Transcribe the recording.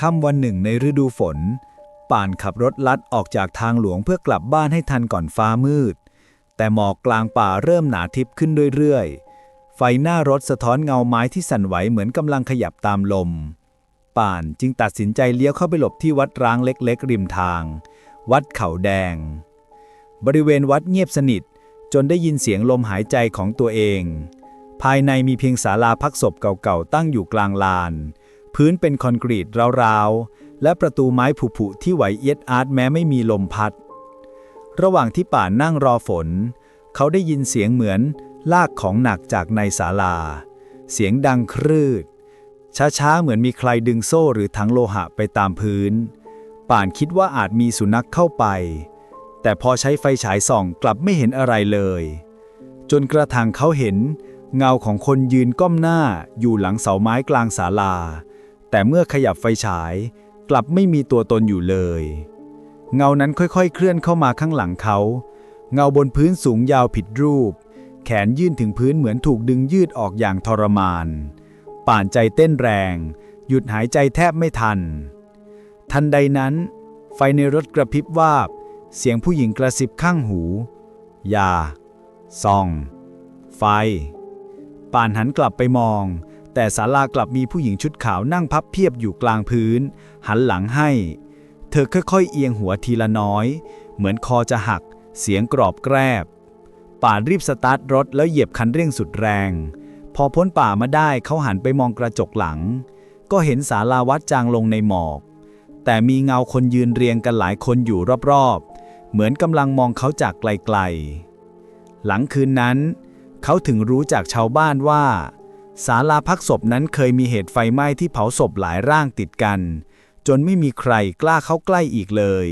ค่ำวันหนึ่งในฤดูฝน ป่านขับรถลัดออกจากทางหลวงเพื่อกลับบ้านให้ทันก่อนฟ้ามืด แต่หมอกกลางป่าเริ่มหนาทิพย์ขึ้นเรื่อยๆ ไฟหน้ารถสะท้อนเงาไม้ที่สั่นไหวเหมือนกำลังขยับตามลม ป่านจึงตัดสินใจเลี้ยวเข้าไปหลบที่วัดร้างเล็กๆ ริมทาง วัดเขาแดง บริเวณวัดเงียบสนิท จนได้ยินเสียงลมหายใจของตัวเอง ภายในมีเพียงศาลาพักศพเก่าๆตั้งอยู่กลางลาน พื้นเป็นคอนกรีตราวๆ และประตูไม้ผุๆที่ไหวเอียดอาร์ตแม้ไม่มีลมพัด ระหว่างที่ป่านนั่งรอฝน เขาได้ยินเสียงเหมือนลากของหนักจากในศาลา เสียงดังครืด ช้าๆ เหมือนมีใครดึงโซ่หรือถังโลหะไปตามพื้น ป่านคิดว่าอาจมีสุนัขเข้าไป แต่พอใช้ไฟฉายส่องกลับไม่เห็นอะไรเลย จนกระทั่งเขาเห็น เงาของคนยืนก้มหน้าอยู่หลังเสาไม้กลางศาลา แต่เมื่อขยับไฟฉาย กลับไม่มีตัวตนอยู่เลย เงานั้นค่อยๆ เคลื่อนเข้ามาข้างหลังเขา เงาบนพื้นสูงยาวผิดรูป แขนยื่นถึงพื้นเหมือนถูกดึงยืดออกอย่างทรมาน ป่านใจเต้นแรง หยุดหายใจแทบไม่ทัน ทันใดนั้น ไฟในรถกระพริบวาบ เสียงผู้หญิงกระซิบข้างหู อย่าส่อง ไฟ ป่านหันกลับไปมอง แต่ศาลากลับมีผู้หญิงชุดขาวนั่งพับเพียบอยู่กลางพื้น หันหลังให้ เธอค่อยๆเอียงหัวทีละน้อย เหมือนคอจะหัก เสียงกรอบแกรบ ป่านรีบสตาร์ทรถแล้วเหยียบคันเร่งสุดแรง พอพ้นป่ามาได้เขาหันไปมองกระจกหลัง ก็เห็นศาลาวัดจางลงในหมอก แต่มีเงาคนยืนเรียงกันหลายคนอยู่รอบๆ เหมือนกำลังมองเขาจากไกลๆ หลังคืนนั้น เขาถึงรู้จากชาวบ้านว่า ศาลาพักศพนั้นเคยมีเหตุไฟไหม้ที่เผาศพหลายร่างติดกัน จนไม่มีใครกล้าเข้าใกล้อีกเลย